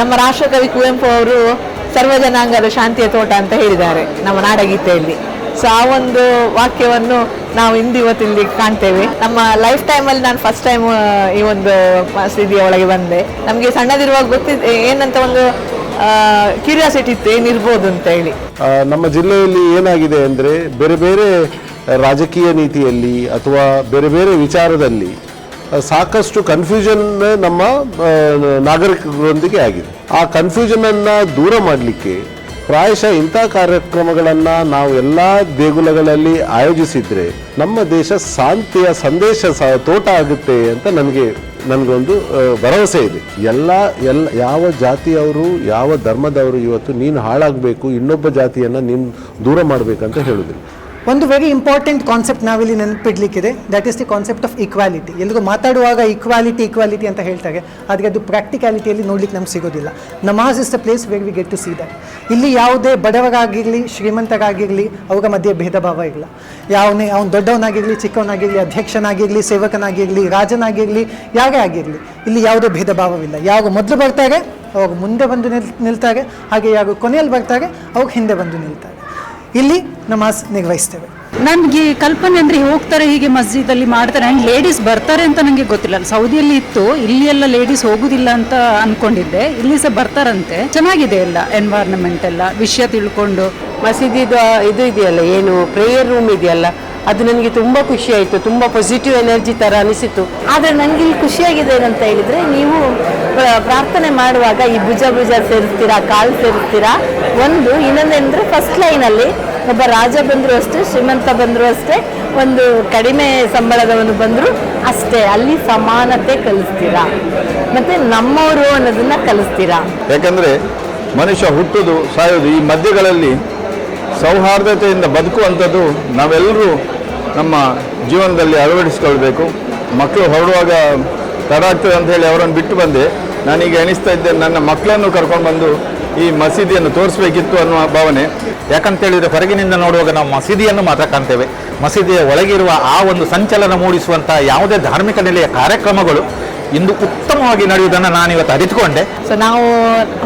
ನಮ್ಮ ರಾಷ್ಟ್ರಕವಿ ಕುವೆಂಪು ಅವರು ಸರ್ವಜನಾಂಗದ ಶಾಂತಿಯ ತೋಟ ಅಂತ ಹೇಳಿದ್ದಾರೆ ನಮ್ಮ ನಾಡಗೀತೆಯಲ್ಲಿ. ಸೊ ಆ ಒಂದು ವಾಕ್ಯವನ್ನು ನಾವು ಇಂದು ಇವತ್ತು ಇಲ್ಲಿ ಕಾಣ್ತೇವೆ. ನಮ್ಮ ಲೈಫ್ ಟೈಮಲ್ಲಿ ನಾನು ಫಸ್ಟ್ ಟೈಮ್ ಈ ಒಂದು ಮಸೀದಿಯ ಒಳಗೆ ಬಂದೆ. ನಮಗೆ ಸಣ್ಣದಿರುವಾಗ ಗೊತ್ತಿದ್ದೆ ಏನಂತ ಒಂದು ಕ್ಯೂರಿಯಾಸಿಟಿ ಇತ್ತು, ಏನಿರ್ಬೋದು ಅಂತ ಹೇಳಿ. ನಮ್ಮ ಜಿಲ್ಲೆಯಲ್ಲಿ ಏನಾಗಿದೆ ಅಂದರೆ, ಬೇರೆ ಬೇರೆ ರಾಜಕೀಯ ನೀತಿಯಲ್ಲಿ ಅಥವಾ ಬೇರೆ ಬೇರೆ ವಿಚಾರದಲ್ಲಿ ಸಾಕಷ್ಟು ಕನ್ಫ್ಯೂಷನ್ ನಮ್ಮ ನಾಗರಿಕರೊಂದಿಗೆ ಆಗಿದೆ. ಆ ಕನ್ಫ್ಯೂಷನನ್ನು ದೂರ ಮಾಡಲಿಕ್ಕೆ ಪ್ರಾಯಶಃ ಇಂಥ ಕಾರ್ಯಕ್ರಮಗಳನ್ನು ನಾವು ಎಲ್ಲ ದೇಗುಲಗಳಲ್ಲಿ ಆಯೋಜಿಸಿದ್ರೆ ನಮ್ಮ ದೇಶ ಶಾಂತಿಯ ಸಂದೇಶ ಸ- ತೋಟ ಆಗುತ್ತೆ ಅಂತ ನನಗೆ, ನನಗೊಂದು ಭರವಸೆ ಇದೆ. ಎಲ್ಲ ಎಲ್ಲ, ಯಾವ ಜಾತಿಯವರು, ಯಾವ ಧರ್ಮದವರು ಇವತ್ತು ನೀನು ಹಾಳಾಗಬೇಕು, ಇನ್ನೊಬ್ಬ ಜಾತಿಯನ್ನು ನೀನು ದೂರ ಮಾಡಬೇಕಂತ ಹೇಳುದಿಲ್ಲ. ಒಂದು ವೆರಿ ಇಂಪಾರ್ಟೆಂಟ್ ಕಾನ್ಸೆಪ್ಟ್ ನಾವಿಲ್ಲಿ ನೆನಪಿಡ್ಲಿಕ್ಕಿದೆ. That is the concept of equality ಎಲ್ರಿಗೂ ಮಾತಾಡುವಾಗ ಈಕ್ವಾಲಿಟಿ ಈಕ್ವಾಲಿಟಿ ಅಂತ ಹೇಳ್ತಾರೆ ಆದರೆ ಅದು ಪ್ರಾಕ್ಟಿಕ್ಯಾಲಿಟಿಯಲ್ಲಿ ನೋಡ್ಲಿಕ್ಕೆ ನಮ್ಗೆ ಸಿಗೋದಿಲ್ಲ. Namaz is the place where we get to see that ಇಲ್ಲಿ ಯಾವುದೇ ಬಡವರಾಗಿರಲಿ, ಶ್ರೀಮಂತರಾಗಿರಲಿ, ಅವರ ಮಧ್ಯೆ ಭೇದ ಭಾವ ಇಲ್ಲ. ಯಾವನೇ ಅವ್ನು ದೊಡ್ಡವನಾಗಿರಲಿ, ಚಿಕ್ಕವನಾಗಿರಲಿ, ಅಧ್ಯಕ್ಷನಾಗಿರಲಿ, ಸೇವಕನಾಗಿರಲಿ, ರಾಜನಾಗಿರಲಿ, ಯಾರೇ ಆಗಿರಲಿ, ಇಲ್ಲಿ ಯಾವುದೇ ಭೇದ ಭಾವವಿಲ್ಲ ಯಾವಾಗ ಮೊದಲು ಬರ್ತಾರೆ, ಅವಾಗ ಮುಂದೆ ಬಂದು ನಿಲ್ ನಿಲ್ತಾರೆ. ಹಾಗೆ ಯಾವಾಗ ಕೊನೆಯಲ್ಲಿ ಬರ್ತಾರೆ, ಅವಾಗ ಹಿಂದೆ ಬಂದು ನಿಲ್ತಾರೆ. ಇಲ್ಲಿ ನಮಾಜ್ ನಿರ್ವಹಿಸ್ತೇವೆ. ನನಗೆ ಕಲ್ಪನೆ ಅಂದರೆ ಹೋಗ್ತಾರೆ ಹೀಗೆ ಮಸ್ಜಿದಲ್ಲಿ ಮಾಡ್ತಾರೆ. ಆ್ಯಂಡ್ ಲೇಡೀಸ್ ಬರ್ತಾರೆ ಅಂತ ನನಗೆ ಗೊತ್ತಿಲ್ಲ. ಸೌದಿಯಲ್ಲಿ ಇತ್ತು ಇಲ್ಲಿ ಎಲ್ಲ ಲೇಡೀಸ್ ಹೋಗುದಿಲ್ಲ ಅಂತ ಅನ್ಕೊಂಡಿದ್ದೆ. ಇಲ್ಲಿ ಸಹ ಬರ್ತಾರಂತೆ. ಚೆನ್ನಾಗಿದೆ ಎಲ್ಲ ಎನ್ವೈರ್ನಮೆಂಟ್ ಎಲ್ಲ. ವಿಷಯ ತಿಳ್ಕೊಂಡು. ಮಸೀದಿದು ಇದು ಇದೆಯಲ್ಲ ಏನು ಪ್ರೇಯರ್ ರೂಮ್ ಇದೆಯಲ್ಲ? ಅದು ನನಗೆ ತುಂಬ ಖುಷಿ ಆಯಿತು ತುಂಬ ಪಾಸಿಟಿವ್ ಎನರ್ಜಿ ಥರ ಅನಿಸಿತು. ಆದರೆ ನನಗೆ ಇಲ್ಲಿ ಖುಷಿಯಾಗಿದೆ ಏನಂತ ಹೇಳಿದರೆ ನೀವು ಪ್ರಾರ್ಥನೆ ಮಾಡುವಾಗ ಈ ಭುಜ ಭುಜ ಸೇರಿಸ್ತೀರಾ ಕಾಲು ಸೇರಿಸ್ತೀರಾ? ಒಂದು ಇನ್ನೊಂದೇನೆಂದರೆ ಫಸ್ಟ್ ಲೈನಲ್ಲಿ ಒಬ್ಬ ರಾಜ ಬಂದರೂ ಅಷ್ಟೇ ಶ್ರೀಮಂತ ಬಂದರೂ ಅಷ್ಟೇ ಒಂದು ಕಡಿಮೆ ಸಂಬಳದವನು ಬಂದರೂ ಅಷ್ಟೇ ಅಲ್ಲಿ ಸಮಾನತೆ ಕಲಿಸ್ತೀರಾ? ಮತ್ತು ನಮ್ಮವರು ಅನ್ನೋದನ್ನು ಕಲಿಸ್ತೀರಾ? ಯಾಕಂದರೆ ಮನುಷ್ಯ ಹುಟ್ಟುದು ಸಾಯೋದು ಈ ಮಧ್ಯಗಳಲ್ಲಿ ಸೌಹಾರ್ದತೆಯಿಂದ ಬದುಕುವಂಥದ್ದು ನಾವೆಲ್ಲರೂ ನಮ್ಮ ಜೀವನದಲ್ಲಿ ಅಳವಡಿಸಿಕೊಳ್ಬೇಕು. ಮಕ್ಕಳು ಹೊರಡುವಾಗ ತಡ ಆಗ್ತದೆ ಅಂತ ಹೇಳಿ ಅವರನ್ನು ಬಿಟ್ಟು ಬಂದೆ. ನಾನೀಗ ಎಣಿಸ್ತಾ ಇದ್ದೆ ನನ್ನ ಮಕ್ಕಳನ್ನು ಕರ್ಕೊಂಡು ಬಂದು ಈ ಮಸೀದಿಯನ್ನು ತೋರಿಸಬೇಕಿತ್ತು ಅನ್ನುವ ಭಾವನೆ. ಯಾಕಂತ ಹೇಳಿದ್ರೆ ಹೊರಗಿನಿಂದ ನೋಡುವಾಗ ನಾವು ಮಸೀದಿಯನ್ನು ಮಾತ್ರ ಕಾಣ್ತೇವೆ. ಮಸೀದಿಯ ಒಳಗಿರುವ ಆ ಒಂದು ಸಂಚಲನ ಮೂಡಿಸುವಂಥ ಯಾವುದೇ ಧಾರ್ಮಿಕ ನೆಲೆಯ ಕಾರ್ಯಕ್ರಮಗಳು ಇಂದು ಉತ್ತಮವಾಗಿ ನಡೆಯುವುದನ್ನು ನಾನು ಇವತ್ತು ಅರಿತುಕೊಂಡೆ. ಸೊ ನಾವು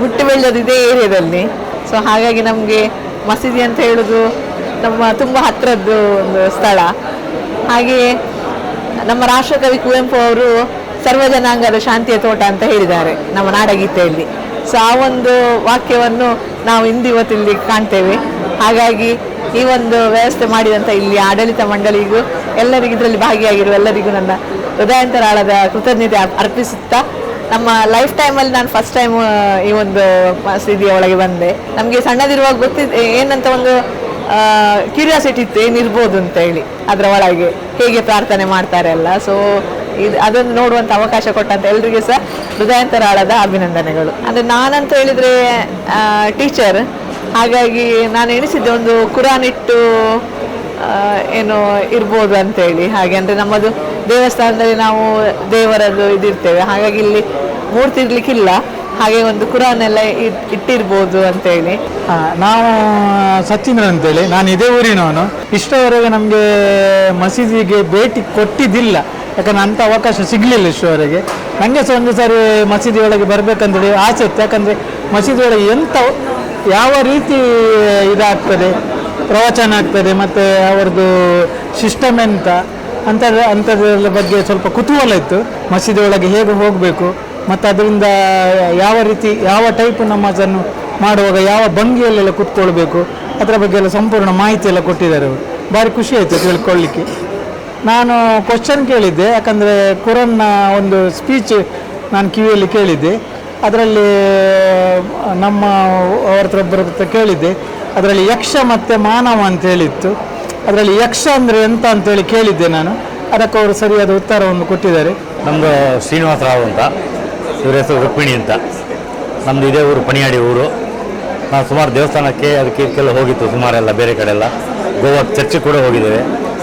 ಹುಟ್ಟಿ ಬೆಳೆದದ್ದು ಏರಿಯಾದಲ್ಲಿ. ಸೊ ಹಾಗಾಗಿ ನಮಗೆ ಮಸೀದಿ ಅಂತ ಹೇಳೋದು ನಮ್ಮ ತುಂಬ ಹತ್ತಿರದ್ದು ಒಂದು ಸ್ಥಳ. ಹಾಗೆಯೇ ನಮ್ಮ ರಾಷ್ಟ್ರಕವಿ ಕುವೆಂಪು ಅವರು ಸರ್ವಜನಾಂಗದ ಶಾಂತಿಯ ತೋಟ ಅಂತ ಹೇಳಿದ್ದಾರೆ ನಮ್ಮ ನಾಡಗೀತೆಯಲ್ಲಿ. ಸೊ ಆ ಒಂದು ವಾಕ್ಯವನ್ನು ನಾವು ಇಂದು ಇವತ್ತು ಇಲ್ಲಿ ಕಾಣ್ತೇವೆ. ಹಾಗಾಗಿ ಈ ಒಂದು ವ್ಯವಸ್ಥೆ ಮಾಡಿದಂಥ ಇಲ್ಲಿ ಆಡಳಿತ ಮಂಡಳಿಗೂ ಎಲ್ಲರಿಗೂ ಇದರಲ್ಲಿ ಭಾಗಿಯಾಗಿರುವ ಎಲ್ಲರಿಗೂ ನನ್ನ ಹೃದಯಾಂತರಾಳದ ಕೃತಜ್ಞತೆ ಅರ್ಪಿಸುತ್ತಾ ನಮ್ಮ ಲೈಫ್ ಟೈಮಲ್ಲಿ ನಾನು ಫಸ್ಟ್ ಟೈಮ್ ಈ ಒಂದು ಮಸೀದಿಯ ಒಳಗೆ ಬಂದೆ. ನಮಗೆ ಸಣ್ಣದಿರುವಾಗ ಗೊತ್ತಿದೆ ಏನಂತ ಒಂದು ಕ್ಯೂರಿಯಾಸಿಟಿ ಇತ್ತು ಏನಿರ್ಬೋದು ಅಂತ ಹೇಳಿ. ಅದರ ಒಳಗೆ ಹೇಗೆ ಪ್ರಾರ್ಥನೆ ಮಾಡ್ತಾರೆ ಅಲ್ಲ ಸೊ ಇದು, ಅದನ್ನು ನೋಡುವಂಥ ಅವಕಾಶ ಕೊಟ್ಟಂತ ಎಲ್ರಿಗೂ ಸಹ ಹೃದಯಾಂತರಾಳದ ಅಭಿನಂದನೆಗಳು. ಅಂದರೆ ನಾನಂತ ಹೇಳಿದರೆ ಟೀಚರ್ ಹಾಗಾಗಿ ನಾನು ಎಣಿಸಿದ್ದೆ ಒಂದು ಕುರಾನ್ ಇಟ್ಟು ಏನು ಇರ್ಬೋದು ಅಂತೇಳಿ ಹಾಗೆ ಅಂದರೆ ನಮ್ಮದು ದೇವಸ್ಥಾನದಲ್ಲಿ ನಾವು ದೇವರದ್ದು ಇದಿರ್ತೇವೆ. ಹಾಗಾಗಿ ಇಲ್ಲಿ ಮೂರ್ತಿ ಇರ್ಲಿಕ್ಕಿಲ್ಲ ಹಾಗೆ ಒಂದು ಕುರಾನ್ ಎಲ್ಲ ಇಟ್- ಇಟ್ಟಿರ್ಬೋದು ಅಂತೇಳಿ. ನಾವು ಸಚಿನ್ ಅಂತೇಳಿ. ನಾನು ಇದೇ ಊರಿನವನು ಇಷ್ಟವರೆಗೆ ನಮಗೆ ಮಸೀದಿಗೆ ಭೇಟಿ ಕೊಟ್ಟಿದ್ದಿಲ್ಲ. ಯಾಕಂದ್ರೆ ಅಂಥ ಅವಕಾಶ ಸಿಗಲಿಲ್ಲ ಇಷ್ಟವರೆಗೆ. ನನಗೆ ಸಹ ಒಂದು ಸಾರಿ ಮಸೀದಿ ಒಳಗೆ ಬರಬೇಕಂತೇಳಿ ಆಸೆ ಇತ್ತು. ಯಾಕಂದರೆ ಮಸೀದಿ ಒಳಗೆ ಎಂಥ ಯಾವ ರೀತಿ ಇದಾಗ್ತದೆ, ಪ್ರವಚನ ಆಗ್ತದೆ, ಮತ್ತು ಅವರದ್ದು ಸಿಸ್ಟಮ್ ಎಂತ ಅಂಥದ್ದು ಅಂಥದ್ರ ಬಗ್ಗೆ ಸ್ವಲ್ಪ ಕುತೂಹಲ ಇತ್ತು. ಮಸೀದಿ ಒಳಗೆ ಹೇಗೆ ಹೋಗಬೇಕು, ಮತ್ತು ಅದರಿಂದ ಯಾವ ರೀತಿ, ಯಾವ ಟೈಪ್ ನಮಾಜನ್ನು ಮಾಡುವಾಗ ಯಾವ ಭಂಗಿಯಲ್ಲೆಲ್ಲ ಕೂತ್ಕೊಳ್ಬೇಕು, ಅದರ ಬಗ್ಗೆ ಎಲ್ಲ ಸಂಪೂರ್ಣ ಮಾಹಿತಿ ಎಲ್ಲ ಕೊಟ್ಟಿದ್ದಾರೆ ಅವರು. ಭಾರಿ ಖುಷಿ ಆಯಿತು ತಿಳ್ಕೊಳ್ಳಿಕ್ಕೆ ನಾನು ಕ್ವಶನ್ ಕೇಳಿದ್ದೆ, ಯಾಕಂದರೆ ಕುರನ್ನ ಒಂದು ಸ್ಪೀಚ್ ನಾನು ಕಿವಿಯಲ್ಲಿ ಕೇಳಿದ್ದೆ. ಅದರಲ್ಲಿ, ನಮ್ಮ ಅವ್ರ ಹತ್ರ ಒಬ್ಬರ ಕೇಳಿದ್ದೆ. ಅದರಲ್ಲಿ ಯಕ್ಷ ಮತ್ತು ಮಾನವ ಅಂತ ಹೇಳಿತ್ತು. ಅದರಲ್ಲಿ ಯಕ್ಷ ಅಂದರೆ ಎಂತ ಅಂತೇಳಿ ಕೇಳಿದ್ದೆ ನಾನು. ಅದಕ್ಕೆ ಅವರು ಸರಿಯಾದ ಉತ್ತರವನ್ನು ಕೊಟ್ಟಿದ್ದಾರೆ. ನಮ್ಮದು ಶ್ರೀನಿವಾಸ ರಾವ್ ಅಂತ. ಇವ್ರ ಹೆಸರು ರುಕ್ಮಿಣಿ ಅಂತ. ನಮ್ಮದು ಇದೇ ಊರು ಪಣಿಯಾಡಿ ಊರು. ನಾವು ಸುಮಾರು ದೇವಸ್ಥಾನಕ್ಕೆ ಅದಕ್ಕೆ ಇದಕ್ಕೆಲ್ಲ ಹೋಗಿತ್ತು ಸುಮಾರೆಲ್ಲ ಬೇರೆ ಕಡೆ ಎಲ್ಲ ಗೋವಾ ಚರ್ಚಿಗೆ ಕೂಡ ಹೋಗಿದ್ದೇವೆ.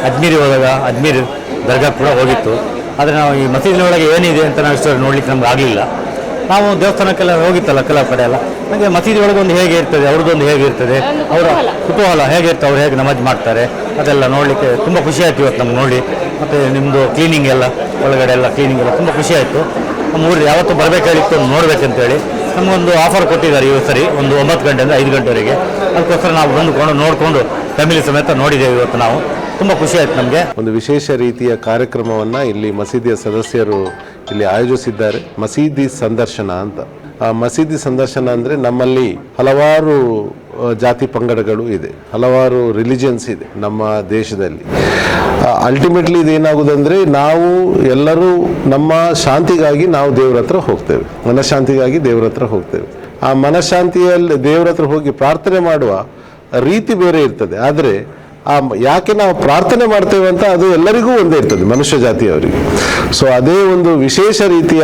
ಅಜ್ಮೀರಿಗೆ ಹೋದಾಗ ಅಜ್ಮೀರ್ ದರ್ಗಾ ಕೂಡ ಹೋಗಿತ್ತು. ಆದರೆ ನಾವು ಈ ಮಸೀದಿನೊಳಗೆ ಏನಿದೆ ಅಂತ ನಾವು ಇಷ್ಟು ನೋಡಲಿಕ್ಕೆ ನಮ್ಗೆ ಆಗಲಿಲ್ಲ. ನಾವು ದೇವಸ್ಥಾನಕ್ಕೆಲ್ಲ ಹೋಗಿತ್ತಲ್ಲ ಕೆಲವು ಕಡೆ ಎಲ್ಲ. ನನಗೆ ಮಸೀದಿ ಒಳಗೆ ಒಂದು ಹೇಗೆ ಇರ್ತದೆ ಅವ್ರದ್ದೊಂದು ಹೇಗೆ ಇರ್ತದೆ ಅವರ ಕುತೂಹಲ. ಹೇಗೆ ಇರ್ತದೆ ಅವ್ರು ಹೇಗೆ ನಮಾಜ್ ಮಾಡ್ತಾರೆ ಅದೆಲ್ಲ ನೋಡಲಿಕ್ಕೆ ತುಂಬ ಖುಷಿ ಆಯ್ತು ಇವತ್ತು ನಮ್ಗೆ ನೋಡಿ. ಮತ್ತು ನಿಮ್ಮದು ಕ್ಲೀನಿಂಗ್ ಎಲ್ಲ ಒಳಗಡೆ ಎಲ್ಲ ಕ್ಲೀನಿಂಗ್ ಎಲ್ಲ ತುಂಬ ಖುಷಿ ಆಯಿತು. ನಮ್ಮ ಊರಿಗೆ ಯಾವತ್ತೂ ಬರಬೇಕಾಗಿತ್ತು ನೋಡ್ಬೇಕಂತೇಳಿ. ನಮಗೊಂದು ಆಫರ್ ಕೊಟ್ಟಿದ್ದಾರೆ ಇವತ್ತು ಸರಿ, ಒಂದು ಒಂಬತ್ತು ಗಂಟೆಯಿಂದ ಐದು ಗಂಟೆವರೆಗೆ. ಅದಕ್ಕೋಸ್ಕರ ನಾವು ಬಂದುಕೊಂಡು ನೋಡಿಕೊಂಡು ಫ್ಯಾಮಿಲಿ ಸಮೇತ ನೋಡಿದ್ದೇವೆ ಇವತ್ತು ನಾವು. ತುಂಬ ಖುಷಿ ಆಯ್ತು ನಮಗೆ. ಒಂದು ವಿಶೇಷ ರೀತಿಯ ಕಾರ್ಯಕ್ರಮವನ್ನು ಇಲ್ಲಿ ಮಸೀದಿಯ ಸದಸ್ಯರು ಇಲ್ಲಿ ಆಯೋಜಿಸಿದ್ದಾರೆ. ಮಸೀದಿ ಸಂದರ್ಶನ ಅಂತ. ಆ ಮಸೀದಿ ಸಂದರ್ಶನ ಅಂದರೆ ನಮ್ಮಲ್ಲಿ ಹಲವಾರು ಜಾತಿ ಪಂಗಡಗಳು ಇದೆ. ಹಲವಾರು ರಿಲಿಜನ್ಸ್ ಇದೆ ನಮ್ಮ ದೇಶದಲ್ಲಿ. ಅಲ್ಟಿಮೇಟ್ಲಿ ಇದೇನಾಗುದಂದ್ರೆ ನಾವು ಎಲ್ಲರೂ ನಮ್ಮ ಶಾಂತಿಗಾಗಿ ನಾವು ದೇವ್ರ ಹತ್ರ ಹೋಗ್ತೇವೆ. ಮನಃಶಾಂತಿಗಾಗಿ ದೇವ್ರ ಹತ್ರ ಹೋಗ್ತೇವೆ. ಆ ಮನಃಶಾಂತಿಯಲ್ಲಿ ದೇವ್ರ ಹತ್ರ ಹೋಗಿ ಪ್ರಾರ್ಥನೆ ಮಾಡುವ ರೀತಿ ಬೇರೆ ಇರ್ತದೆ. ಆದರೆ ಆ ಯಾಕೆ ನಾವು ಪ್ರಾರ್ಥನೆ ಮಾಡ್ತೇವೆ ಅಂತ ಅದು ಎಲ್ಲರಿಗೂ ಒಂದೇ ಇರ್ತದೆ, ಮನುಷ್ಯ ಜಾತಿಯವರಿಗೆ. ಸೊ ಅದೇ ಒಂದು ವಿಶೇಷ ರೀತಿಯ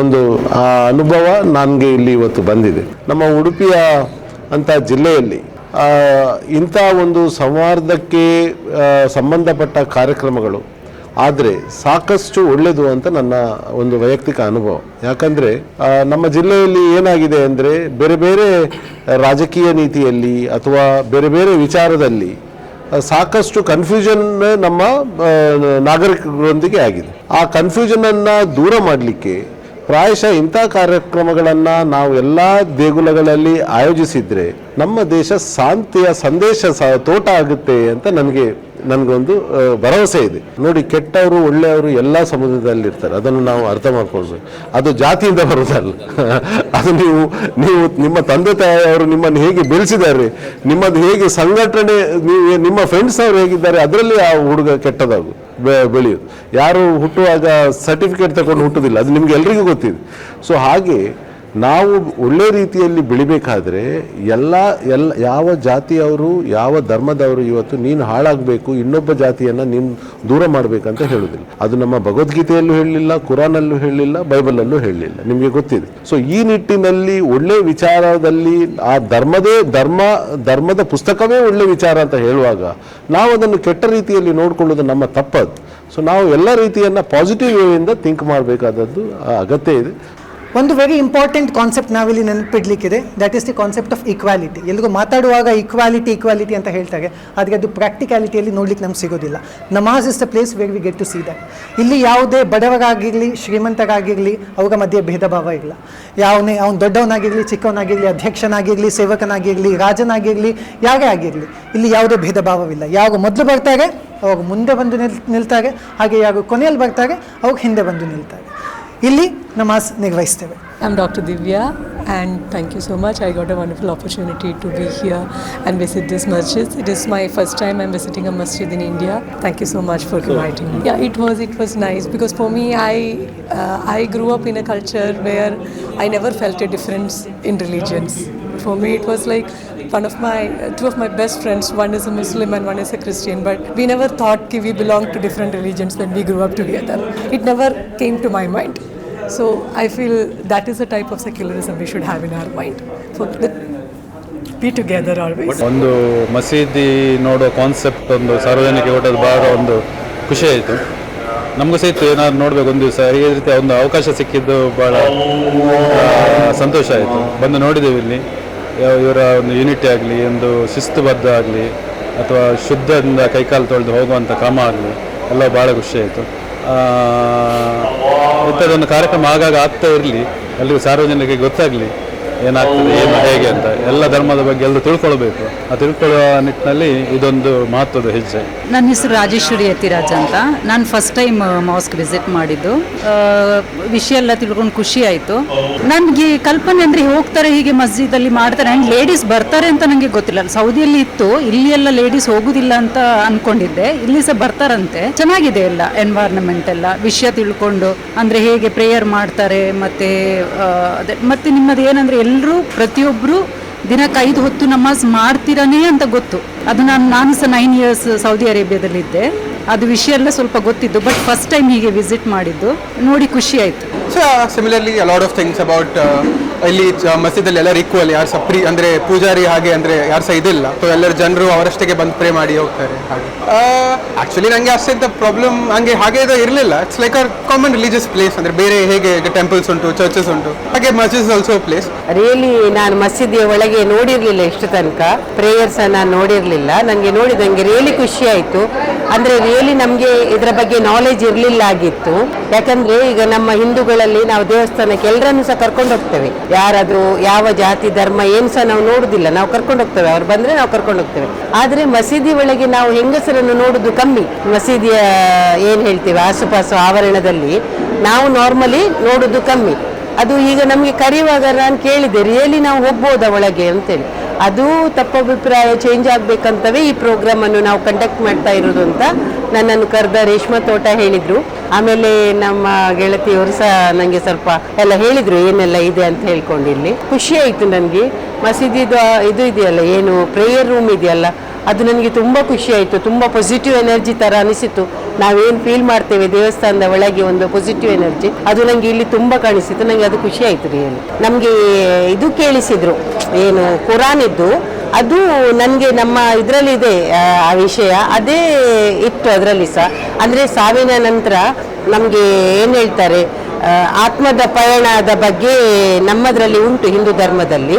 ಒಂದು ಆ ಅನುಭವ ನನಗೆ ಇಲ್ಲಿ ಇವತ್ತು ಬಂದಿದೆ. ನಮ್ಮ ಉಡುಪಿಯ ಅಂತ ಜಿಲ್ಲೆಯಲ್ಲಿ ಇಂಥ ಒಂದು ಸಂವಾದಕ್ಕೆ ಸಂಬಂಧಪಟ್ಟ ಕಾರ್ಯಕ್ರಮಗಳು ಆದರೆ ಸಾಕಷ್ಟು ಒಳ್ಳೆಯದು ಅಂತ ನನ್ನ ಒಂದು ವೈಯಕ್ತಿಕ ಅನುಭವ. ಯಾಕಂದರೆ ನಮ್ಮ ಜಿಲ್ಲೆಯಲ್ಲಿ ಏನಾಗಿದೆ ಅಂದರೆ ಬೇರೆ ಬೇರೆ ರಾಜಕೀಯ ನೀತಿಯಲ್ಲಿ ಅಥವಾ ಬೇರೆ ಬೇರೆ ವಿಚಾರದಲ್ಲಿ ಸಾಕಷ್ಟು ಕನ್ಫ್ಯೂಷನ್ ನಮ್ಮ ನಾಗರಿಕರೊಂದಿಗೆ ಆಗಿದೆ. ಆ ಕನ್ಫ್ಯೂಷನನ್ನು ದೂರ ಮಾಡಲಿಕ್ಕೆ ಪ್ರಾಯಶಃ ಇಂಥ ಕಾರ್ಯಕ್ರಮಗಳನ್ನು ನಾವು ಎಲ್ಲ ದೇಗುಲಗಳಲ್ಲಿ ಆಯೋಜಿಸಿದರೆ ನಮ್ಮ ದೇಶ ಶಾಂತಿಯ ಸಂದೇಶ ಸ ತೋಟ ಆಗುತ್ತೆ ಅಂತ ನನಗೆ, ನನಗೊಂದು ಭರವಸೆ ಇದೆ. ನೋಡಿ, ಕೆಟ್ಟವರು, ಒಳ್ಳೆಯವರು ಎಲ್ಲ ಸಮುದಾಯದಲ್ಲಿ ಇರ್ತಾರೆ ಅದನ್ನು ನಾವು ಅರ್ಥ ಮಾಡ್ಕೊಳ್ಬೇಕು. ಅದು ಜಾತಿಯಿಂದ ಬರೋದಲ್ಲ ಅದು ನೀವು ನೀವು ನಿಮ್ಮ ತಂದೆ ತಾಯಿಯವರು ನಿಮ್ಮನ್ನು ಹೇಗೆ ಬೆಳೆಸಿದ್ದಾರೆ ನಿಮ್ಮದು ಹೇಗೆ ಸಂಘಟನೆ, ನೀವು, ನಿಮ್ಮ ಫ್ರೆಂಡ್ಸ್ ಅವರು ಹೇಗಿದ್ದಾರೆ, ಅದರಲ್ಲಿ ಆ ಹುಡುಗ ಕೆಟ್ಟದಾಗು ಬೆಳೆಯೋದು ಯಾರು ಹುಟ್ಟುವಾಗ ಸರ್ಟಿಫಿಕೇಟ್ ತಗೊಂಡು ಹುಟ್ಟೋದಿಲ್ಲ ಅದು ನಿಮ್ಗೆ ಎಲ್ರಿಗೂ ಗೊತ್ತಿದೆ. ಸೊ ಹಾಗೆ ನಾವು ಒಳ್ಳೆ ರೀತಿಯಲ್ಲಿ ಬೆಳಿಬೇಕಾದ್ರೆ ಎಲ್ಲ ಎಲ್ಲ, ಯಾವ ಜಾತಿಯವರು, ಯಾವ ಧರ್ಮದವರು ಇವತ್ತು ನೀನು ಹಾಳಾಗಬೇಕು, ಇನ್ನೊಬ್ಬ ಜಾತಿಯನ್ನು ನೀನು ದೂರ ಮಾಡಬೇಕಂತ ಹೇಳುವುದಿಲ್ಲ ಅದು ನಮ್ಮ ಭಗವದ್ಗೀತೆಯಲ್ಲೂ ಹೇಳಲಿಲ್ಲ, ಕುರಾನಲ್ಲೂ ಹೇಳಲಿಲ್ಲ, ಬೈಬಲಲ್ಲೂ ಹೇಳಲಿಲ್ಲ. ನಿಮಗೆ ಗೊತ್ತಿದೆ. ಸೊ ಈ ನಿಟ್ಟಿನಲ್ಲಿ ಒಳ್ಳೆ ವಿಚಾರದಲ್ಲಿ ಆ ಧರ್ಮದೇ ಧರ್ಮ, ಧರ್ಮದ ಪುಸ್ತಕವೇ ಒಳ್ಳೆ ವಿಚಾರ ಅಂತ ಹೇಳುವಾಗ ನಾವು ಅದನ್ನು ಕೆಟ್ಟ ರೀತಿಯಲ್ಲಿ ನೋಡ್ಕೊಳ್ಳೋದು ನಮ್ಮ ತಪ್ಪದು. ಸೊ ನಾವು ಎಲ್ಲ ರೀತಿಯನ್ನು ಪಾಸಿಟಿವ್ ವೇಯಿಂದ ಥಿಂಕ್ ಮಾಡಬೇಕಾದದ್ದು ಅಗತ್ಯ ಇದೆ. ಒಂದು ವೆರಿ ಇಂಪಾರ್ಟೆಂಟ್ ಕಾನ್ಸೆಪ್ಟ್ ನಾವಿಲ್ಲಿ ನೆನಪಿಡ್ಲಿಕ್ಕಿದೆ. That is the concept of equality ಎಲ್ರಿಗೂ ಮಾತಾಡುವಾಗ ಈಕ್ವಾಲಿಟಿ ಈಕ್ವಾಲಿಟಿ ಅಂತ ಹೇಳ್ತಾರೆ ಆದರೆ ಅದು ಪ್ರಾಕ್ಟಿಕ್ಯಾಲಿಟಿಯಲ್ಲಿ ನೋಡ್ಲಿಕ್ಕೆ ನಮ್ಗೆ ಸಿಗೋದಿಲ್ಲ. Namaz is the place where we get to see that ಇಲ್ಲಿ ಯಾವುದೇ ಬಡವರಾಗಿರಲಿ, ಶ್ರೀಮಂತರಾಗಿರಲಿ, ಅವರ ಮಧ್ಯೆ ಭೇದ ಭಾವ ಇಲ್ಲ. ಯಾವನೇ ಅವ್ನು ದೊಡ್ಡವನಾಗಿರಲಿ, ಚಿಕ್ಕವನಾಗಿರಲಿ, ಅಧ್ಯಕ್ಷನಾಗಿರಲಿ, ಸೇವಕನಾಗಿರಲಿ, ರಾಜನಾಗಿರಲಿ, ಯಾರೇ ಆಗಿರಲಿ, ಇಲ್ಲಿ ಯಾವುದೇ ಭೇದ ಭಾವವಿಲ್ಲ ಯಾವಾಗ ಮೊದಲು ಬರ್ತಾರೆ, ಅವಾಗ ಮುಂದೆ ಬಂದು ನಿಲ್ ನಿಲ್ತಾರೆ. ಹಾಗೆ ಯಾವಾಗ ಕೊನೆಯಲ್ಲಿ ಬರ್ತಾರೆ, ಅವಾಗ ಹಿಂದೆ ಬಂದು ನಿಲ್ತಾರೆ. ಇಲ್ಲಿ ನಮಾಜ್ ನಿರ್ವಹಿಸ್ತೇವೆ I'm Dr. Divya, and thank you so much. I got a wonderful opportunity to be here and visit this masjid. It is my first time I'm visiting a masjid in India. Thank you so much for inviting me. Yeah, it was it was nice because for me, I uh, I grew up in a culture where I never felt a difference in religions. For me, it was like one of my two of my best friends. One is a Muslim and one is a Christian. But we never thought ki we belong to different religions when we grew up together. It never came to my mind. So, I feel that is the type of secularism we should have in our mind. For let be together always. ಒಂದು ಮಸೀದಿ ನೋಡೋ concept ಒಂದು ಸಾರ್ವಜನಿಕ ಓಟದ ಭಾಗ ಒಂದು ಖುಷಿ ಆಯಿತು. ನಮಗೂ ಸಹಿತ ಏನಾದ್ರು ನೋಡಬೇಕು ಒಂದು ದಿವಸ. ಈ ರೀತಿಯ ಒಂದು ಅವಕಾಶ ಸಿಕ್ಕಿದ್ದು ಭಾಳ ಸಂತೋಷ ಆಯಿತು. ಬಂದು ನೋಡಿದ್ದೇವೆ ಇಲ್ಲಿ. ಇವರ ಒಂದು ಯೂನಿಟಿ ಆಗಲಿ, ಒಂದು ಶಿಸ್ತುಬದ್ಧ ಆಗಲಿ, ಅಥವಾ ಶುದ್ಧದಿಂದ ಕೈಕಾಲು ತೊಳೆದು ಹೋಗುವಂಥ ಕ್ರಮ ಆಗಲಿ, ಎಲ್ಲ ಭಾಳ ಖುಷಿ ಆಯಿತು. ಇಂಥದ್ದೊಂದು ಕಾರ್ಯಕ್ರಮ ಆಗಾಗ ಆಗ್ತಾ ಇರಲಿ ಎಲ್ಲರಿಗೂ ಸಾರ್ವಜನಿಕರಿಗೆ ಗೊತ್ತಾಗಲಿ. ಏನಾಗ್ತದೆ, ಏನು, ಹೇಗೆ ಅಂತ ಎಲ್ಲ ಧರ್ಮದ ಬಗ್ಗೆ ಎಲ್ಲರೂ ತಿಳ್ಕೊಳ್ಬೇಕು. ಆ ತಿಳ್ಕೊಳ್ಳುವ ನಿಟ್ಟಿನಲ್ಲಿ ಇದೊಂದು ಮಹತ್ವದ ಹೆಜ್ಜೆ. ನನ್ನ ಹೆಸರು ರಾಜೇಶ್ವರಿ ಯತಿರಾಜ್ ಅಂತ. ನಾನು ಫಸ್ಟ್ ಟೈಮ್ ಮಾಸ್ಕ್ ವಿಸಿಟ್ ಮಾಡಿದ್ದು. ವಿಷಯ ಎಲ್ಲ ತಿಳ್ಕೊಂಡು ಖುಷಿ ಆಯಿತು. ನನಗೆ ಕಲ್ಪನೆ ಅಂದರೆ ಹೋಗ್ತಾರೆ, ಹೀಗೆ ಮಸ್ಜಿದಲ್ಲಿ ಮಾಡ್ತಾರೆ. ಆ್ಯಂಡ್ ಲೇಡೀಸ್ ಬರ್ತಾರೆ ಅಂತ ನನಗೆ ಗೊತ್ತಿಲ್ಲ. ಸೌದಿಯಲ್ಲಿ ಇತ್ತು ಇಲ್ಲಿ ಎಲ್ಲ ಲೇಡೀಸ್ ಹೋಗುದಿಲ್ಲ ಅಂತ ಅನ್ಕೊಂಡಿದ್ದೆ. ಇಲ್ಲಿ ಸಹ ಬರ್ತಾರಂತೆ. ಚೆನ್ನಾಗಿದೆ ಎಲ್ಲ ಎನ್ವೈರ್ನಮೆಂಟ್ ಎಲ್ಲ. ವಿಷಯ ತಿಳ್ಕೊಂಡು, ಅಂದರೆ ಹೇಗೆ ಪ್ರೇಯರ್ ಮಾಡ್ತಾರೆ, ಮತ್ತೆ ಅದೇ, ಮತ್ತು ನಿಮ್ಮದು ಏನಂದರೆ ಎಲ್ಲರೂ ಪ್ರತಿಯೊಬ್ಬರು ದಿನಕ್ಕೆ ಐದು ಹೊತ್ತು ನಮಾಜ್ ಮಾಡ್ತೀರನೇ ಅಂತ ಗೊತ್ತು. ಅದು ನಾನು ನಾನು ಸಹ ನೈನ್ ಇಯರ್ಸ್ ಸೌದಿ ಅರೇಬಿಯಾದಲ್ಲಿದ್ದೆ ಅದು ವಿಷಯ ಎಲ್ಲ ಸ್ವಲ್ಪ ಗೊತ್ತಿದ್ದು ಬಟ್ ಫಸ್ಟ್ ಟೈಮ್ ಹೀಗೆ ವಿಸಿಟ್ ಮಾಡಿದ್ದು. ನೋಡಿ ಖುಷಿ ಆಯಿತು. So similarly a lot of things about ಇಲ್ಲಿ ಮಸೀದಲ್ಲಿ ಎಲ್ಲರೂ ಈಕ್ವಲ್ ಯಾರು ಸಹ ಪ್ರೀ ಅಂದರೆ ಪೂಜಾರಿ ಹಾಗೆ, ಅಂದ್ರೆ ಯಾರು ಸಹ ಇದಿಲ್ಲ. ಸೊ ಎಲ್ಲರೂ ಜನರು ಅವರಷ್ಟಕ್ಕೆ ಬಂದು ಪ್ರೇ ಮಾಡಿ ಹೋಗ್ತಾರೆ. ಹಾಗೆ. ಆ್ಯಕ್ಚುಲಿ ನನಗೆ ಅಷ್ಟೇ ಪ್ರಾಬ್ಲಮ್ ಹಂಗೆ, ಹಾಗೆ ಇದು ಇರಲಿಲ್ಲ. It's like a common religious place ಅಂದರೆ ಬೇರೆ ಹೇಗೆ ಟೆಂಪಲ್ಸ್ ಉಂಟು ಚರ್ಚಸ್ ಉಂಟು, ಹಾಗೆ ಮಸೀದ್ ಆಲ್ಸೋ ಪ್ಲೇಸ್ ರಿಯಲಿ ನಾನು ಮಸೀದಿಯ ಒಳಗೆ ನೋಡಿರ್ಲಿಲ್ಲ ಇಷ್ಟು ತನಕ. ಪ್ರೇಯರ್ಸ್ ನಾನು ನೋಡಿರ್ಲಿಲ್ಲ. ನನಗೆ ನೋಡಿದಂಗೆ ರಿಯಲಿ ಖುಷಿ ಆಯಿತು. ಅಂದರೆ ರಿಯಲಿ ನಮಗೆ ಇದರ ಬಗ್ಗೆ ನಾಲೆಜ್ ಇರಲಿಲ್ಲ ಆಗಿತ್ತು ಯಾಕಂದ್ರೆ ಈಗ ನಮ್ಮ ಹಿಂದೂಗಳಲ್ಲಿ ನಾವು ದೇವಸ್ಥಾನಕ್ಕೆ ಎಲ್ಲರನ್ನು ಸಹ ಕರ್ಕೊಂಡು ಹೋಗ್ತೇವೆ. ಯಾರಾದರೂ ಯಾವ ಜಾತಿ, ಧರ್ಮ ಏನು ಸಹ ನಾವು ನೋಡುದಿಲ್ಲ. ನಾವು ಕರ್ಕೊಂಡು ಹೋಗ್ತೇವೆ. ಅವ್ರು ಬಂದ್ರೆ ನಾವು ಕರ್ಕೊಂಡು ಹೋಗ್ತೇವೆ. ಆದರೆ ಮಸೀದಿ ಒಳಗೆ ನಾವು ಹೆಂಗಸರನ್ನು ನೋಡುದು ಕಮ್ಮಿ. ಮಸೀದಿಯ ಏನು ಹೇಳ್ತೇವೆ, ಆಸುಪಾಸು ಆವರಣದಲ್ಲಿ ನಾವು ನಾರ್ಮಲಿ ನೋಡುದು ಕಮ್ಮಿ. ಅದು ಈಗ ನಮಗೆ ಕರೆಯುವಾಗ ನಾನು ಕೇಳಿದೆ ರಿಯಲಿ ನಾವು ಹೋಗ್ಬೋದಾ ಒಳಗೆ? ಅಂತೇಳಿ. ಅದು ತಪ್ಪಭಿಪ್ರಾಯ ಚೇಂಜ್ ಆಗಬೇಕಂತವೇ ಈ ಪ್ರೋಗ್ರಾಮನ್ನು ನಾವು ಕಂಡಕ್ಟ್ ಮಾಡ್ತಾ ಇರೋದು ಅಂತ ನನ್ನನ್ನು ಕರೆದ ರೇಷ್ಮಾ ತೋಟ ಹೇಳಿದ್ರು. ಆಮೇಲೆ ನಮ್ಮ ಗೆಳತಿಯವರು ಸಹ ನನಗೆ ಸ್ವಲ್ಪ ಎಲ್ಲ ಹೇಳಿದರು, ಏನೆಲ್ಲ ಇದೆ ಅಂತ ಹೇಳ್ಕೊಂಡು ಇಲ್ಲಿ. ಖುಷಿ ಆಯಿತು ನನಗೆ. ಮಸೀದಿದು ಇದು ಇದೆಯಲ್ಲ, ಏನು ಪ್ರೇಯರ್ ರೂಮ್ ಇದೆಯಲ್ಲ, ಅದು ನನಗೆ ತುಂಬ ಖುಷಿ ಆಯಿತು. ತುಂಬ ಪಾಸಿಟಿವ್ ಎನರ್ಜಿ ಥರ ಅನಿಸಿತು. ನಾವೇನು ಫೀಲ್ ಮಾಡ್ತೇವೆ ದೇವಸ್ಥಾನದ ಒಳಗೆ ಒಂದು ಪಾಸಿಟಿವ್ ಎನರ್ಜಿ ಅದು ನನಗೆ ಇಲ್ಲಿ ತುಂಬ ಕಾಣಿಸಿತು. ನನಗೆ ಅದು ಖುಷಿ ಆಯಿತು ರೀ ನಮಗೆ ಇದು ಕೇಳಿಸಿದರು. ಏನು ಕುರಾನ್ ಇದ್ದು ಅದು ನನಗೆ ನಮ್ಮ ಇದರಲ್ಲಿದೆ, ಆ ವಿಷಯ. ಅದೇ ಇತ್ತು ಅದರಲ್ಲಿ ಸಹ. ಅಂದರೆ ಸಾವಿನ ನಂತರ ನಮಗೆ ಏನು ಹೇಳ್ತಾರೆ ಆತ್ಮದ ಪಯಣದ ಬಗ್ಗೆ ನಮ್ಮದರಲ್ಲಿ ಉಂಟು ಹಿಂದೂ ಧರ್ಮದಲ್ಲಿ.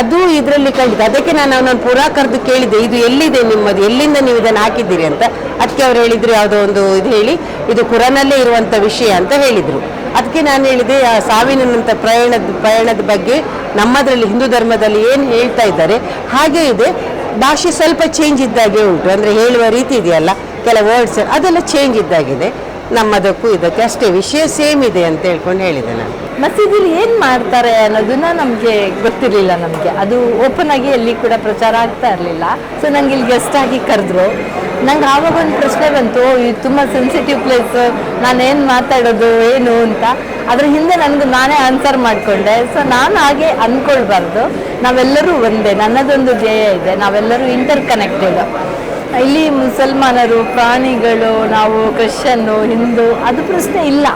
ಅದು ಇದರಲ್ಲಿ ಕಂಡಿದ್ದು. ಅದಕ್ಕೆ ನಾನು ಅವನನ್ನು ಪುರಾ ಕರೆದು ಕೇಳಿದೆ, ಇದು ಎಲ್ಲಿದೆ ನಿಮ್ಮದು? ಎಲ್ಲಿಂದ ನೀವು ಇದನ್ನು ಹಾಕಿದ್ದೀರಿ ಅಂತ. ಅದಕ್ಕೆ ಅವ್ರು ಹೇಳಿದರು ಯಾವುದೋ ಒಂದು ಇದು ಹೇಳಿ, ಇದು ಕುರನಲ್ಲೇ ಇರುವಂಥ ವಿಷಯ ಅಂತ ಹೇಳಿದರು. ಅದಕ್ಕೆ ನಾನು ಹೇಳಿದೆ, ಆ ಸಾವಿನ ನಂತರ ಪ್ರಯಾಣದ ಪಯಣದ ಬಗ್ಗೆ ನಮ್ಮದರಲ್ಲಿ, ಹಿಂದೂ ಧರ್ಮದಲ್ಲಿ ಏನು ಹೇಳ್ತಾ ಇದ್ದಾರೆ, ಹಾಗೆ ಇದೆ. ಭಾಷೆ ಸ್ವಲ್ಪ ಚೇಂಜ್ ಇದ್ದಾಗೆ ಉಂಟು, ಅಂದರೆ ಹೇಳುವ ರೀತಿ ಇದೆಯಲ್ಲ, ಕೆಲ ವರ್ಡ್ಸ್ ಅದೆಲ್ಲ ಚೇಂಜ್ ಇದ್ದಾಗಿದೆ. ನಮ್ಮದಕ್ಕೂ ಇದಕ್ಕೆ ಅಷ್ಟೇ ವಿಷಯ ಸೇಮ್ ಇದೆ ಅಂತ ಹೇಳ್ಕೊಂಡು ಹೇಳಿದೆ ನಾನು. ಮಸೀದಿಲಿ ಏನು ಮಾಡ್ತಾರೆ ಅನ್ನೋದನ್ನ ನಮಗೆ ಗೊತ್ತಿರಲಿಲ್ಲ ನಮಗೆ. ಅದು ಓಪನ್ ಆಗಿ ಎಲ್ಲಿ ಕೂಡ ಪ್ರಚಾರ ಆಗ್ತಾ ಇರಲಿಲ್ಲ. ಸೊ ನಂಗೆ ಇಲ್ಲಿ ಗೆಸ್ಟ್ ಆಗಿ ಕರೆದ್ರು. ನಂಗೆ ಆವಾಗ ಒಂದು ಪ್ರಶ್ನೆ ಬಂತು ಇದು ತುಂಬ ಸೆನ್ಸಿಟಿವ್ ಪ್ಲೇಸ್ ನಾನೇನು ಮಾತಾಡೋದು, ಏನು ಅಂತ? ಅದ್ರ ಹಿಂದೆ ನನಗೆ ನಾನೇ ಆನ್ಸರ್ ಮಾಡಿಕೊಂಡೆ. ಸೊ ನಾನು ಹಾಗೆ ಅಂದ್ಕೊಳ್ಬಾರ್ದು ನಾವೆಲ್ಲರೂ ಒಂದೇ, ನನ್ನದೊಂದು ಧ್ಯೇಯ ಇದೆ. ನಾವೆಲ್ಲರೂ ಇಂಟರ್ ಕನೆಕ್ಟೆಡ್ ಇಲ್ಲಿ ಮುಸಲ್ಮಾನರು, ಪ್ರಾಣಿಗಳು, ನಾವು ಕ್ರಿಶ್ಚಿಯನ್ನು ಹಿಂದೂ, ಅದು ಪ್ರಶ್ನೆ ಇಲ್ಲ.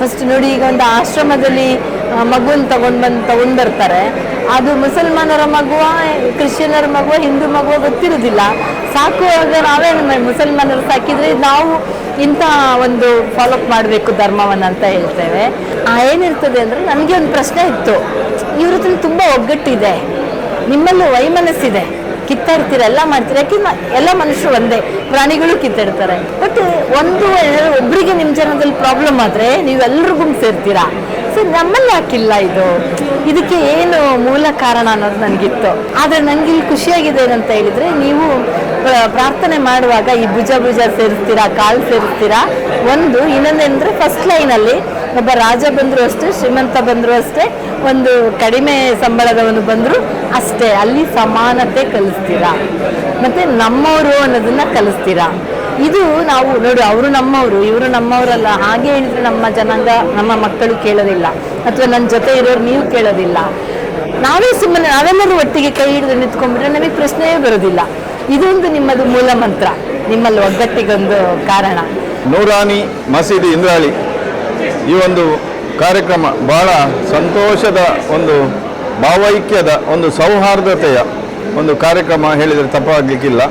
ಫಸ್ಟ್ ನೋಡಿ ಈಗ ಒಂದು ಆಶ್ರಮದಲ್ಲಿ ಮಗುವನ್ನು ತಗೊಂಡು ಬಂದು, ತಗೊಂಡು ಬರ್ತಾರೆ. ಅದು ಮುಸಲ್ಮಾನರ ಮಗುವ, ಕ್ರಿಶ್ಚಿಯನರ ಮಗುವ, ಹಿಂದೂ ಮಗುವ ಗೊತ್ತಿರೋದಿಲ್ಲ. ಸಾಕುವಾಗ ನಾವೇ ಮುಸಲ್ಮಾನರು ಸಾಕಿದ್ರೆ ನಾವು ಇಂಥ ಒಂದು ಫಾಲೋಅಪ್ ಮಾಡಬೇಕು ಧರ್ಮವನ್ನು ಅಂತ ಹೇಳ್ತೇವೆ. ಆ, ಏನಿರ್ತದೆ ಅಂದರೆ ನನಗೆ ಒಂದು ಪ್ರಶ್ನೆ ಇತ್ತು. ಇವ್ರ ತುಂಬ ಒಗ್ಗಟ್ಟಿದೆ. ನಿಮ್ಮಲ್ಲೂ ವೈಮನಸ್ಸಿದೆ. ಕಿತ್ತಾಡ್ತೀರ ಎಲ್ಲ ಮಾಡ್ತೀರ? ಯಾಕೆ ಎಲ್ಲ ಮನುಷ್ಯರು ಒಂದೇ. ಪ್ರಾಣಿಗಳು ಕಿತ್ತಾಡ್ತಾರೆ. ಬಟ್ ಒಂದು ಒಬ್ಬರಿಗೆ ನಿಮ್ಮ ಜನದಲ್ಲಿ ಪ್ರಾಬ್ಲಮ್ ಆದರೆ ನೀವೆಲ್ಲರಿಗೂ ಸೇರ್ತೀರಾ? ಸೊ ನಮ್ಮಲ್ಲಿ ಯಾಕಿಲ್ಲ ಇದು? ಇದಕ್ಕೆ ಏನು ಮೂಲ ಕಾರಣ ಅನ್ನೋದು ನನಗಿತ್ತು. ಆದರೆ ನನಗೆ ಇಲ್ಲಿ ಖುಷಿಯಾಗಿದೆ ಏನಂತ ಹೇಳಿದರೆ ನೀವು ಪ್ರಾರ್ಥನೆ ಮಾಡುವಾಗ ಈ ಭುಜ ಭುಜ ಸೇರಿಸ್ತೀರಾ, ಕಾಲು ಸೇರಿಸ್ತೀರಾ? ಒಂದು ಇನ್ನೊಂದೇನೆಂದರೆ ಫಸ್ಟ್ ಲೈನಲ್ಲಿ ಒಬ್ಬ ರಾಜ ಬಂದರೂ ಅಷ್ಟೇ, ಶ್ರೀಮಂತ ಬಂದರೂ ಅಷ್ಟೇ, ಒಂದು ಕಡಿಮೆ ಸಂಬಳದವನು ಬಂದರೂ ಅಷ್ಟೇ, ಅಲ್ಲಿ ಸಮಾನತೆ ಕಲಿಸ್ತೀರಾ? ಮತ್ತು ನಮ್ಮವರು ಅನ್ನೋದನ್ನು ಕಲಿಸ್ತೀರಾ? ಇದು ನಾವು ನೋಡಿ, ಅವರು ನಮ್ಮವರು, ಇವರು ನಮ್ಮವರಲ್ಲ. ಹಾಗೆ ಹೇಳಿದ್ರೆ ನಮ್ಮ ಜನಾಂಗ ನಮ್ಮ ಮಕ್ಕಳು ಕೇಳೋದಿಲ್ಲ. ಅಥವಾ ನನ್ನ ಜೊತೆ ಇರೋರು ನೀವು ಕೇಳೋದಿಲ್ಲ. ನಾವೇ ಸುಮ್ಮನೆ, ನಾವೆಲ್ಲರೂ ಒಟ್ಟಿಗೆ ಕೈ ಹಿಡಿದು ನಿಂತ್ಕೊಂಡ್ಬಿಟ್ರೆ ನಮಗೆ ಪ್ರಶ್ನೆಯೇ ಬರೋದಿಲ್ಲ. ಇದೊಂದು ನಿಮ್ಮದು ಮೂಲ ಮಂತ್ರ, ನಿಮ್ಮಲ್ಲಿ ಒಗ್ಗಟ್ಟಿಗೊಂದು ಕಾರಣ. ನೂರಾನಿ ಮಸೀದಿ ಇಂದ್ರಾಳಿ. ಈ ಒಂದು ಕಾರ್ಯಕ್ರಮ ಬಹಳ ಸಂತೋಷದ ಒಂದು, ಭಾವೈಕ್ಯದ ಒಂದು ಸೌಹಾರ್ದತೆಯ ಒಂದು ಕಾರ್ಯಕ್ರಮ ಹೇಳಿದರೆ ತಪ್ಪಾಗಲಿಕ್ಕಿಲ್ಲ.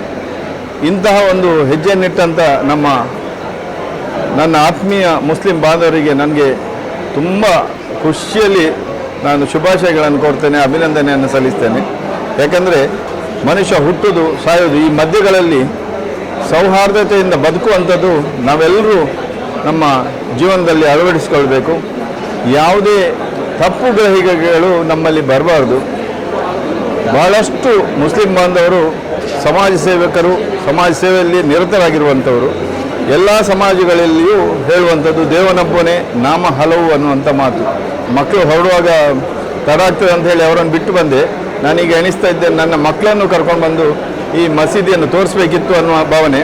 ಇಂತಹ ಒಂದು ಹೆಜ್ಜೆಯನ್ನಿಟ್ಟಂಥ ನಮ್ಮ ನನ್ನ ಆತ್ಮೀಯ ಮುಸ್ಲಿಂ ಬಾಂಧವರಿಗೆ ನನಗೆ ತುಂಬ ಖುಷಿಯಲ್ಲಿ ನಾನು ಶುಭಾಶಯಗಳನ್ನು ಕೊಡ್ತೇನೆ ಅಭಿನಂದನೆಯನ್ನು ಸಲ್ಲಿಸ್ತೇನೆ. ಯಾಕಂದರೆ ಮನುಷ್ಯ ಹುಟ್ಟುದು, ಸಾಯೋದು ಈ ಮಧ್ಯಗಳಲ್ಲಿ ಸೌಹಾರ್ದತೆಯಿಂದ ಬದುಕುವಂಥದ್ದು ನಾವೆಲ್ಲರೂ ನಮ್ಮ ಜೀವನದಲ್ಲಿ ಅಳವಡಿಸಿಕೊಳ್ಬೇಕು. ಯಾವುದೇ ತಪ್ಪು ಗ್ರಹಿಕೆಗಳು ನಮ್ಮಲ್ಲಿ ಬರಬಾರ್ದು. ಬಹಳಷ್ಟು ಮುಸ್ಲಿಂ ಬಾಂಧವರು ಸಮಾಜ ಸೇವಕರು, ಸಮಾಜ ಸೇವೆಯಲ್ಲಿ ನಿರತರಾಗಿರುವಂಥವರು, ಎಲ್ಲ ಸಮಾಜಗಳಲ್ಲಿಯೂ ಹೇಳುವಂಥದ್ದು ದೇವನೊಬ್ಬನೇ ನಾಮ ಹಲವು ಅನ್ನುವಂಥ ಮಾತು. ಮಕ್ಕಳು ಹೊರಡುವಾಗ ತಡ ಆಗ್ತದೆ ಅಂತ ಹೇಳಿ ಅವರನ್ನು ಬಿಟ್ಟು ಬಂದೆ. ನಾನೀಗ ಎಣಿಸ್ತಾ ಇದ್ದೆ, ನನ್ನ ಮಕ್ಕಳನ್ನು ಕರ್ಕೊಂಡು ಬಂದು ಈ ಮಸೀದಿಯನ್ನು ತೋರಿಸಬೇಕಿತ್ತು ಅನ್ನುವ ಭಾವನೆ.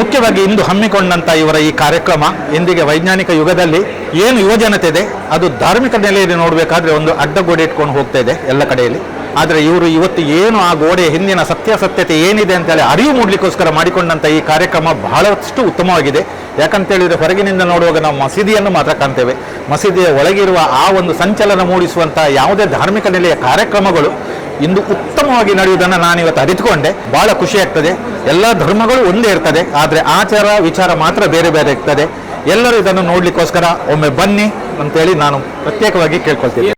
ಮುಖ್ಯವಾಗಿ ಇಂದು ಹಮ್ಮಿಕೊಂಡಂಥ ಇವರ ಈ ಕಾರ್ಯಕ್ರಮ, ಇಂದಿಗೆ ವೈಜ್ಞಾನಿಕ ಯುಗದಲ್ಲಿ ಏನು ಯುವಜನತೆ ಇದೆ ಅದು ಧಾರ್ಮಿಕ ನೆಲೆಯಲ್ಲಿ ನೋಡಬೇಕಾದ್ರೆ ಒಂದು ಅಡ್ಡಗೋಡೆ ಇಟ್ಕೊಂಡು ಹೋಗ್ತಾ ಇದೆ ಎಲ್ಲ ಕಡೆಯಲ್ಲಿ. ಆದರೆ ಇವರು ಇವತ್ತು ಏನು ಆ ಗೋಡೆ ಹಿಂದಿನ ಸತ್ಯಾಸತ್ಯತೆ ಏನಿದೆ ಅಂತೇಳಿ ಅರಿವು ಮೂಡಲಿಕ್ಕೋಸ್ಕರ ಮಾಡಿಕೊಂಡಂಥ ಈ ಕಾರ್ಯಕ್ರಮ ಬಹಳಷ್ಟು ಉತ್ತಮವಾಗಿದೆ. ಯಾಕಂತ ಹೇಳಿದ್ರೆ ಹೊರಗಿನಿಂದ ನೋಡುವಾಗ ನಾವು ಮಸೀದಿಯನ್ನು ಮಾತ್ರ ಕಾಣ್ತೇವೆ. ಮಸೀದಿಯ ಒಳಗಿರುವ ಆ ಒಂದು ಸಂಚಲನ ಮೂಡಿಸುವಂಥ ಯಾವುದೇ ಧಾರ್ಮಿಕ ನೆಲೆಯ ಕಾರ್ಯಕ್ರಮಗಳು ಇಂದು ಉತ್ತಮವಾಗಿ ನಡೆಯುವುದನ್ನು ನಾನು ಇವತ್ತು ಅರಿತುಕೊಂಡೆ. ಬಹಳ ಖುಷಿ ಆಗ್ತದೆ. ಎಲ್ಲ ಧರ್ಮಗಳು ಒಂದೇ ಇರ್ತದೆ. ಆದರೆ ಆಚಾರ ವಿಚಾರ ಮಾತ್ರ ಬೇರೆ ಬೇರೆ ಇರ್ತದೆ. ಎಲ್ಲರೂ ಇದನ್ನು ನೋಡಲಿಕ್ಕೋಸ್ಕರ ಒಮ್ಮೆ ಬನ್ನಿ ಅಂತೇಳಿ ನಾನು ಪ್ರತ್ಯೇಕವಾಗಿ ಕೇಳ್ಕೊಳ್ತೀನಿ.